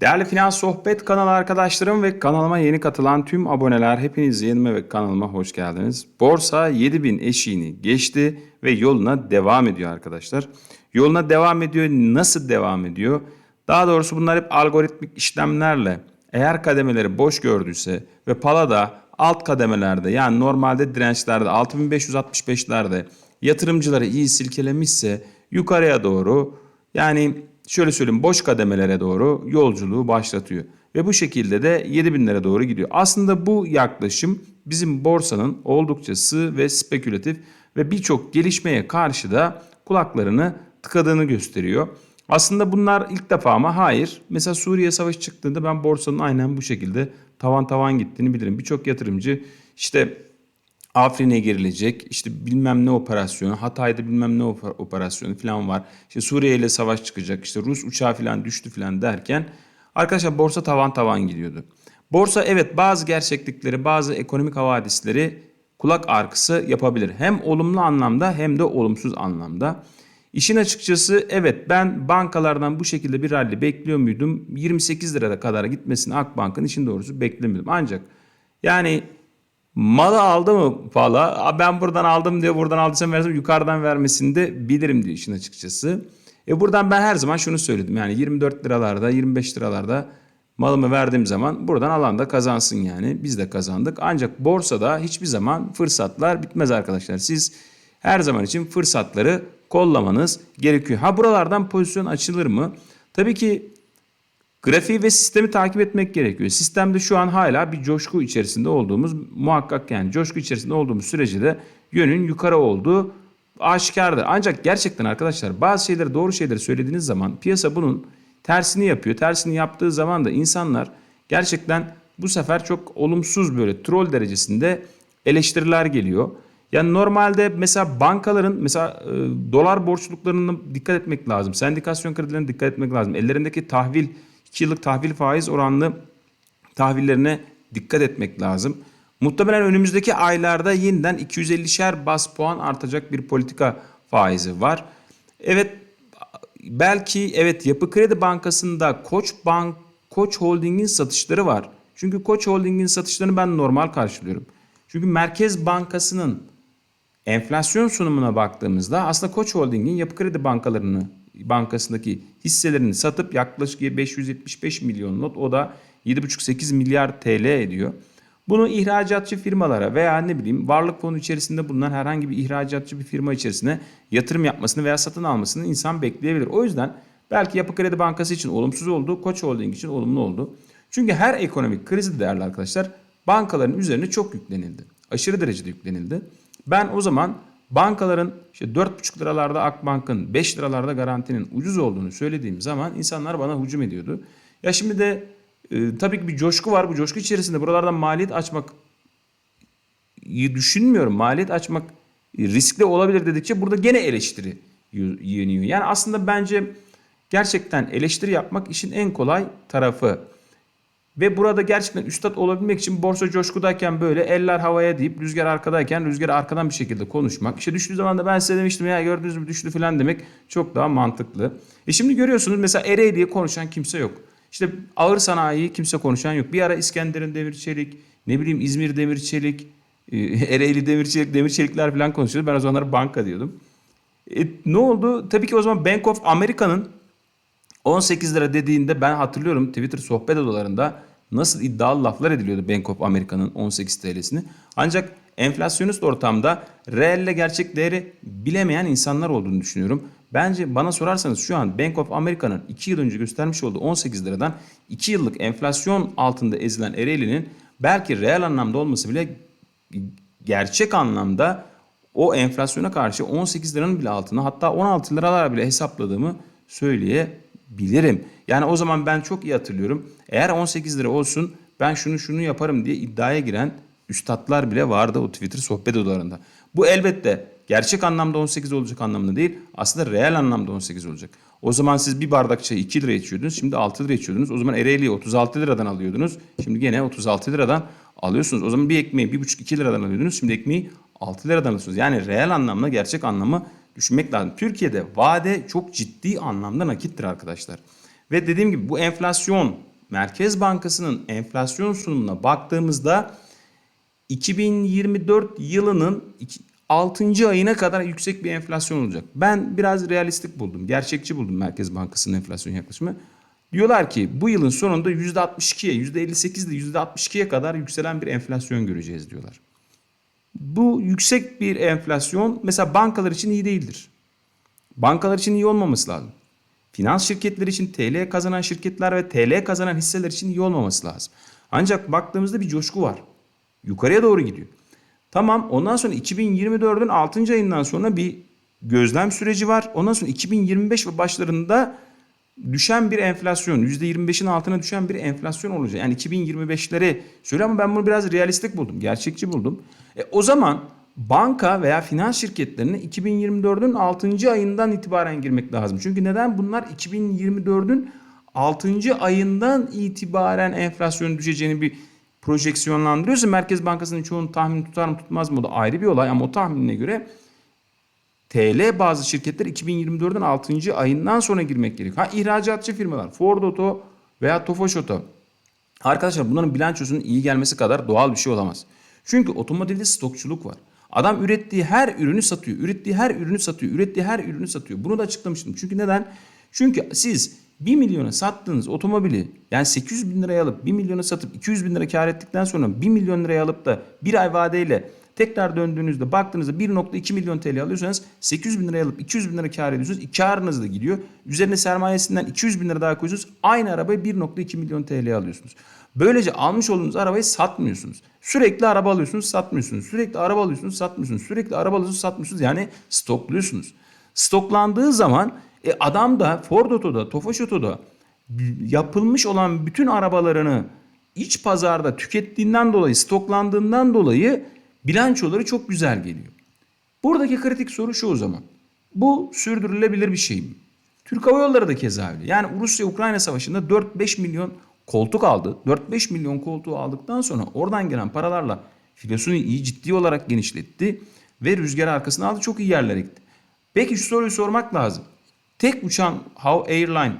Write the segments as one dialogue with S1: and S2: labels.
S1: Değerli Finans Sohbet kanalı arkadaşlarım ve kanalıma yeni katılan tüm aboneler hepiniz yenime ve kanalıma hoş geldiniz. Borsa 7000 eşiğini geçti ve yoluna devam ediyor arkadaşlar. Yoluna devam ediyor. Nasıl devam ediyor? Daha doğrusu bunlar hep algoritmik işlemlerle eğer kademeleri boş gördüyse ve pala da alt kademelerde yani normalde dirençlerde 6565'lerde yatırımcıları iyi silkelemişse yukarıya doğru yani şöyle söyleyeyim boş kademelere doğru yolculuğu başlatıyor. Ve bu şekilde de 7000'lere doğru gidiyor. Aslında bu yaklaşım bizim borsanın oldukça sığ ve spekülatif ve birçok gelişmeye karşı da kulaklarını tıkadığını gösteriyor. Aslında bunlar ilk defa ama hayır. Mesela Suriye Savaşı çıktığında ben borsanın aynen bu şekilde tavan tavan gittiğini bilirim. Birçok yatırımcı işte Afrin'e girilecek işte bilmem ne operasyonu Hatay'da bilmem ne oper- operasyonu falan var. İşte Suriye ile savaş çıkacak işte Rus uçağı falan düştü falan derken arkadaşlar borsa tavan tavan gidiyordu. Borsa evet bazı gerçeklikleri bazı ekonomik havadisleri kulak arkası yapabilir. Hem olumlu anlamda hem de olumsuz anlamda. İşin açıkçası evet ben bankalardan bu şekilde bir rally bekliyor muydum? 28 liraya kadar gitmesini Akbank'ın işin doğrusu beklemiyordum. Ancak yani malı aldı mı valla "Aa, ben buradan aldım diyor buradan aldıysam versem yukarıdan vermesini de bilirim diyor işin açıkçası. E buradan ben her zaman şunu söyledim yani 24 liralarda 25 liralarda malımı verdiğim zaman buradan alan da kazansın yani biz de kazandık. Ancak borsada hiçbir zaman fırsatlar bitmez arkadaşlar. Siz her zaman için fırsatları kollamanız gerekiyor. Ha buralardan pozisyon açılır mı? Tabii ki grafiği ve sistemi takip etmek gerekiyor. Sistemde şu an hala bir coşku içerisinde olduğumuz muhakkak yani coşku içerisinde olduğumuz sürece de yönün yukarı olduğu aşikardır. Ancak gerçekten arkadaşlar bazı şeyleri doğru şeyleri söylediğiniz zaman piyasa bunun tersini yapıyor. Tersini yaptığı zaman da insanlar gerçekten bu sefer çok olumsuz böyle troll derecesinde eleştiriler geliyor. Yani normalde mesela bankaların mesela e, dolar borçluluklarına dikkat etmek lazım. Sendikasyon kredilerine dikkat etmek lazım. Ellerindeki tahvil 2 yıllık tahvil faiz oranlı tahvillerine dikkat etmek lazım. Muhtemelen önümüzdeki aylarda yeniden 250'şer bas puan artacak bir politika faizi var. Evet belki evet Yapı Kredi Bankası'nda Koç Bank Koç Holding'in satışları var. Çünkü Koç Holding'in satışlarını ben normal karşılıyorum. Çünkü Merkez Bankası'nın enflasyon sunumuna baktığımızda aslında Koç Holding'in Yapı Kredi Bankalarını bankasındaki hisselerini satıp yaklaşık 575 milyon not o da 7,5-8 milyar TL ediyor. Bunu ihracatçı firmalara veya ne bileyim varlık fonu içerisinde bulunan herhangi bir ihracatçı bir firma içerisine yatırım yapmasını veya satın almasını insan bekleyebilir. O yüzden belki Yapı Kredi Bankası için olumsuz oldu, Koç Holding için olumlu oldu. Çünkü her ekonomik krizi değerli arkadaşlar bankaların üzerine çok yüklenildi. Aşırı derecede yüklenildi. Ben o zaman bankaların işte 4,5 liralarda Akbank'ın 5 liralarda garantinin ucuz olduğunu söylediğim zaman insanlar bana hücum ediyordu. Ya şimdi de e, tabii ki bir coşku var. Bu coşku içerisinde buralardan maliyet açmak düşünmüyorum. Maliyet açmak riskli olabilir dedikçe burada gene eleştiri yeniyor. Yani aslında bence gerçekten eleştiri yapmak işin en kolay tarafı. Ve burada gerçekten üstad olabilmek için borsa coşkudayken böyle eller havaya deyip rüzgar arkadayken rüzgar arkadan bir şekilde konuşmak. İşte düştüğü zaman da ben size demiştim ya gördünüz mü düştü falan demek çok daha mantıklı. E şimdi görüyorsunuz mesela Ereğli diye konuşan kimse yok. İşte ağır sanayi kimse konuşan yok. Bir ara İskenderun Demir Çelik, ne bileyim İzmir Demir Çelik, e, Ereğli Demir Çelik, Demir Çelikler falan konuşuyordu. Ben o zamanlar banka diyordum. E, ne oldu? Tabii ki o zaman Bank of America'nın 18 lira dediğinde ben hatırlıyorum Twitter sohbet odalarında nasıl iddialı laflar ediliyordu Bank of America'nın 18 TL'sini. Ancak enflasyonist ortamda reelle gerçek değeri bilemeyen insanlar olduğunu düşünüyorum. Bence bana sorarsanız şu an Bank of America'nın 2 yıl önce göstermiş olduğu 18 liradan 2 yıllık enflasyon altında ezilen Ereğli'nin belki reel anlamda olması bile gerçek anlamda o enflasyona karşı 18 liranın bile altına hatta 16 liralar bile hesapladığımı söyleyebilirim. Yani o zaman ben çok iyi hatırlıyorum. Eğer 18 lira olsun ben şunu şunu yaparım diye iddiaya giren üstadlar bile vardı o Twitter sohbet odalarında. Bu elbette gerçek anlamda 18 olacak anlamında değil. Aslında reel anlamda 18 olacak. O zaman siz bir bardak çayı 2 lira içiyordunuz. Şimdi 6 lira içiyordunuz. O zaman Ereğli'yi 36 liradan alıyordunuz. Şimdi gene 36 liradan alıyorsunuz. O zaman bir ekmeği 1,5-2 liradan alıyordunuz. Şimdi ekmeği 6 liradan alıyorsunuz. Yani reel anlamda gerçek anlamı düşünmek lazım. Türkiye'de vade çok ciddi anlamda nakittir arkadaşlar. Ve dediğim gibi bu enflasyon Merkez Bankası'nın enflasyon sunumuna baktığımızda 2024 yılının 6. ayına kadar yüksek bir enflasyon olacak. Ben biraz realistik buldum, gerçekçi buldum Merkez Bankası'nın enflasyon yaklaşımı. Diyorlar ki bu yılın sonunda %62'ye, %58 ile %62'ye kadar yükselen bir enflasyon göreceğiz diyorlar. Bu yüksek bir enflasyon mesela bankalar için iyi değildir. Bankalar için iyi olmaması lazım. Finans şirketleri için TL kazanan şirketler ve TL kazanan hisseler için iyi olmaması lazım. Ancak baktığımızda bir coşku var. Yukarıya doğru gidiyor. Tamam ondan sonra 2024'ün 6. ayından sonra bir gözlem süreci var. Ondan sonra 2025 ve başlarında düşen bir enflasyon, %25'in altına düşen bir enflasyon olacak. Yani 2025'leri söylüyor ama ben bunu biraz realistik buldum, gerçekçi buldum. E, o zaman banka veya finans şirketlerine 2024'ün 6. ayından itibaren girmek lazım. Çünkü neden? Bunlar 2024'ün 6. ayından itibaren enflasyonun düşeceğini bir projeksiyonlandırıyorsa Merkez Bankası'nın çoğunu tahmin tutar mı tutmaz mı o da ayrı bir olay ama o tahminine göre TL bazı şirketler 2024'ün 6. ayından sonra girmek gerekiyor. Ha ihracatçı firmalar Ford Auto veya Tofaş Auto. Arkadaşlar bunların bilançosunun iyi gelmesi kadar doğal bir şey olamaz. Çünkü otomotivde stokçuluk var. Adam ürettiği her ürünü satıyor. Ürettiği her ürünü satıyor. Ürettiği her ürünü satıyor. Bunu da açıklamıştım. Çünkü neden? Çünkü siz 1 milyona sattığınız otomobili yani 800 bin liraya alıp 1 milyona satıp 200 bin lira kar ettikten sonra 1 milyon liraya alıp da bir ay vadeyle tekrar döndüğünüzde baktığınızda 1.2 milyon TL alıyorsanız 800 bin liraya alıp 200 bin lira kar ediyorsunuz. Karınız da gidiyor. Üzerine sermayesinden 200 bin lira daha koyuyorsunuz. Aynı arabayı 1.2 milyon TL alıyorsunuz. Böylece almış olduğunuz arabayı satmıyorsunuz. Sürekli araba alıyorsunuz satmıyorsunuz. Sürekli araba alıyorsunuz satmıyorsunuz. Sürekli araba alıyorsunuz satmıyorsunuz. Yani stokluyorsunuz. Stoklandığı zaman e, adam da Ford Auto'da, Tofaş Auto'da yapılmış olan bütün arabalarını iç pazarda tükettiğinden dolayı, stoklandığından dolayı bilançoları çok güzel geliyor. Buradaki kritik soru şu o zaman. Bu sürdürülebilir bir şey mi? Türk Hava Yolları da keza öyle. Yani Rusya-Ukrayna savaşında 4-5 milyon koltuk aldı. 4-5 milyon koltuğu aldıktan sonra oradan gelen paralarla filosunu iyi ciddi olarak genişletti ve rüzgar arkasına aldı. Çok iyi yerlere gitti. Peki şu soruyu sormak lazım. Tek uçan How Airline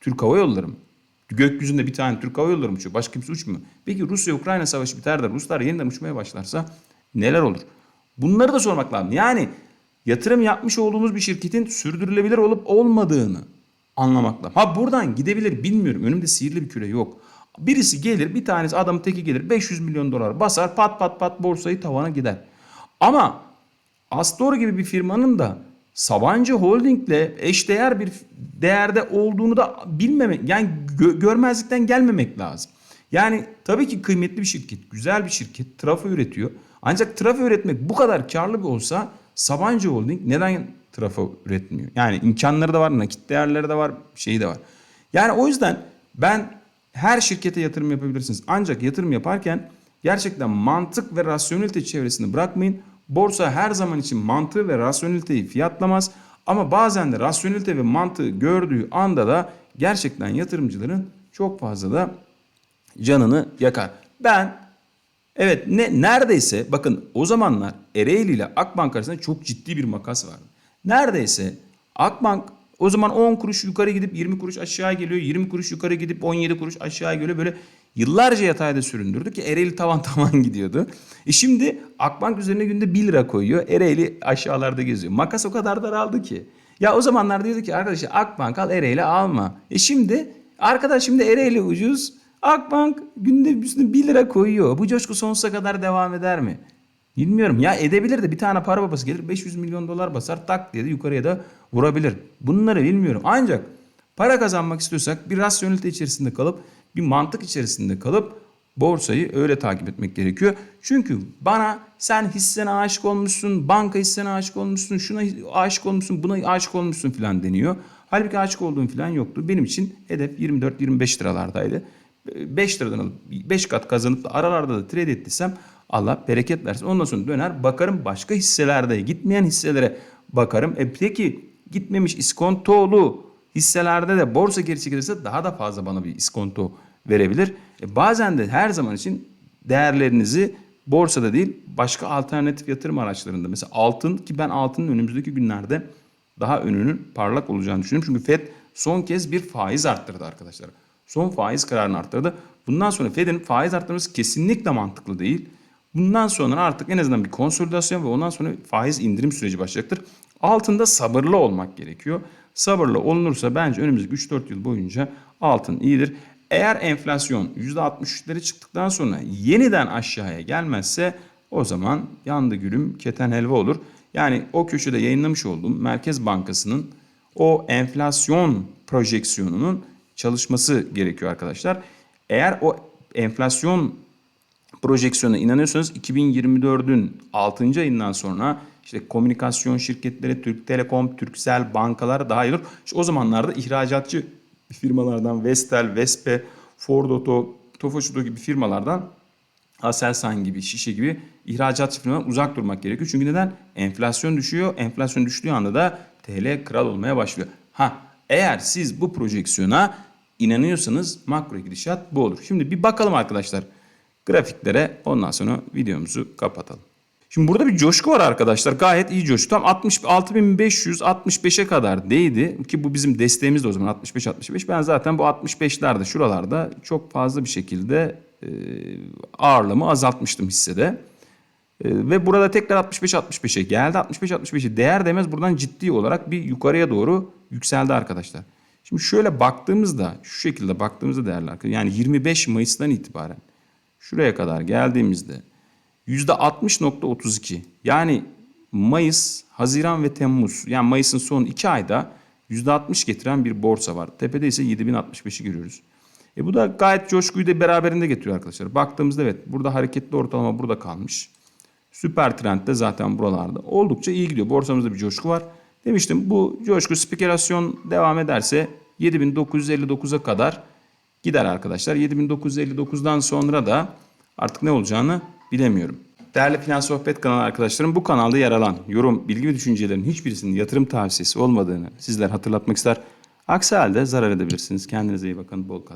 S1: Türk Hava Yolları mı? Gökyüzünde bir tane Türk Hava Yolları mı uçuyor? Başka kimse uçmuyor. Peki Rusya-Ukrayna savaşı biter de Ruslar yeniden uçmaya başlarsa neler olur? Bunları da sormak lazım. Yani yatırım yapmış olduğumuz bir şirketin sürdürülebilir olup olmadığını anlamak lazım. Ha buradan gidebilir bilmiyorum. Önümde sihirli bir küre yok. Birisi gelir bir tanesi adamın teki gelir 500 milyon dolar basar pat pat pat borsayı tavana gider. Ama Astor gibi bir firmanın da Sabancı Holding'le eşdeğer bir değerde olduğunu da bilmemek yani gö- görmezlikten gelmemek lazım. Yani tabii ki kıymetli bir şirket, güzel bir şirket, trafo üretiyor. Ancak trafo üretmek bu kadar karlı bir olsa Sabancı Holding neden trafo üretmiyor? Yani imkanları da var, nakit değerleri de var, şeyi de var. Yani o yüzden ben her şirkete yatırım yapabilirsiniz. Ancak yatırım yaparken gerçekten mantık ve rasyonelite çevresini bırakmayın. Borsa her zaman için mantığı ve rasyoneliteyi fiyatlamaz. Ama bazen de rasyonelite ve mantığı gördüğü anda da gerçekten yatırımcıların çok fazla da canını yakar. Ben evet ne neredeyse bakın o zamanlar Ereğli ile Akbank arasında çok ciddi bir makas vardı. Neredeyse Akbank o zaman 10 kuruş yukarı gidip 20 kuruş aşağı geliyor. 20 kuruş yukarı gidip 17 kuruş aşağı geliyor. Böyle yıllarca yatayda süründürdü ki Ereğli tavan tavan gidiyordu. E şimdi Akbank üzerine günde 1 lira koyuyor. Ereğli aşağılarda geziyor. Makas o kadar daraldı ki. Ya o zamanlar diyordu ki arkadaşlar Akbank al Ereğli alma. E şimdi arkadaş şimdi Ereğli ucuz. Akbank günde üstüne 1 lira koyuyor. Bu coşku sonsuza kadar devam eder mi? Bilmiyorum ya edebilir de bir tane para babası gelir 500 milyon dolar basar tak diye de yukarıya da vurabilir. Bunları bilmiyorum. Ancak para kazanmak istiyorsak bir rasyonelite içerisinde kalıp bir mantık içerisinde kalıp borsayı öyle takip etmek gerekiyor. Çünkü bana sen hissene aşık olmuşsun, banka hissene aşık olmuşsun, şuna aşık olmuşsun, buna aşık olmuşsun filan deniyor. Halbuki aşık olduğum filan yoktu. Benim için hedef 24-25 liralardaydı. 5 liradan alıp 5 kat kazanıp da aralarda da trade ettiysem Allah bereket versin. Ondan sonra döner bakarım başka hisselerde gitmeyen hisselere bakarım. E peki gitmemiş iskontolu hisselerde de borsa geri çekilirse daha da fazla bana bir iskonto verebilir. E bazen de her zaman için değerlerinizi borsada değil başka alternatif yatırım araçlarında mesela altın ki ben altının önümüzdeki günlerde daha önünün parlak olacağını düşünüyorum. Çünkü Fed son kez bir faiz arttırdı arkadaşlar. Son faiz kararını arttırdı. Bundan sonra Fed'in faiz arttırması kesinlikle mantıklı değil. Bundan sonra artık en azından bir konsolidasyon ve ondan sonra faiz indirim süreci başlayacaktır. Altında sabırlı olmak gerekiyor. Sabırlı olunursa bence önümüzdeki 3-4 yıl boyunca altın iyidir. Eğer enflasyon %63'leri çıktıktan sonra yeniden aşağıya gelmezse o zaman yandı gülüm keten helva olur. Yani o köşede yayınlamış olduğum Merkez Bankası'nın o enflasyon projeksiyonunun çalışması gerekiyor arkadaşlar. Eğer o enflasyon projeksiyona inanıyorsanız 2024'ün 6. ayından sonra işte komünikasyon şirketleri, Türk Telekom, Türksel, bankalar daha iyi olur. İşte o zamanlarda ihracatçı firmalardan Vestel, Vespe, Ford Auto, Tofaş Auto gibi firmalardan Aselsan gibi, Şişe gibi ihracatçı firmalardan uzak durmak gerekiyor. Çünkü neden? Enflasyon düşüyor. Enflasyon düştüğü anda da TL kral olmaya başlıyor. Ha eğer siz bu projeksiyona inanıyorsanız makro gidişat bu olur. Şimdi bir bakalım arkadaşlar grafiklere ondan sonra videomuzu kapatalım. Şimdi burada bir coşku var arkadaşlar. Gayet iyi coşku. Tam 66.565'e kadar değdi. Ki bu bizim desteğimiz de o zaman 65-65. Ben zaten bu 65'lerde şuralarda çok fazla bir şekilde e, ağırlığımı azaltmıştım hissede. E, ve burada tekrar 65-65'e geldi. 65-65'e değer demez buradan ciddi olarak bir yukarıya doğru yükseldi arkadaşlar. Şimdi şöyle baktığımızda şu şekilde baktığımızda değerli arkadaşlar yani 25 Mayıs'tan itibaren şuraya kadar geldiğimizde %60.32 yani Mayıs, Haziran ve Temmuz yani Mayıs'ın son 2 ayda %60 getiren bir borsa var. Tepede ise 7065'i görüyoruz. E bu da gayet coşkuyu da beraberinde getiriyor arkadaşlar. Baktığımızda evet burada hareketli ortalama burada kalmış. Süper trend de zaten buralarda. Oldukça iyi gidiyor. Borsamızda bir coşku var. Demiştim bu coşku spekülasyon devam ederse 7959'a kadar gider arkadaşlar. 7959'dan sonra da artık ne olacağını bilemiyorum. Değerli Finans Sohbet kanalı arkadaşlarım bu kanalda yer alan yorum, bilgi ve düşüncelerin hiçbirisinin yatırım tavsiyesi olmadığını sizler hatırlatmak ister. Aksi halde zarar edebilirsiniz. Kendinize iyi bakın. Bol kazanç.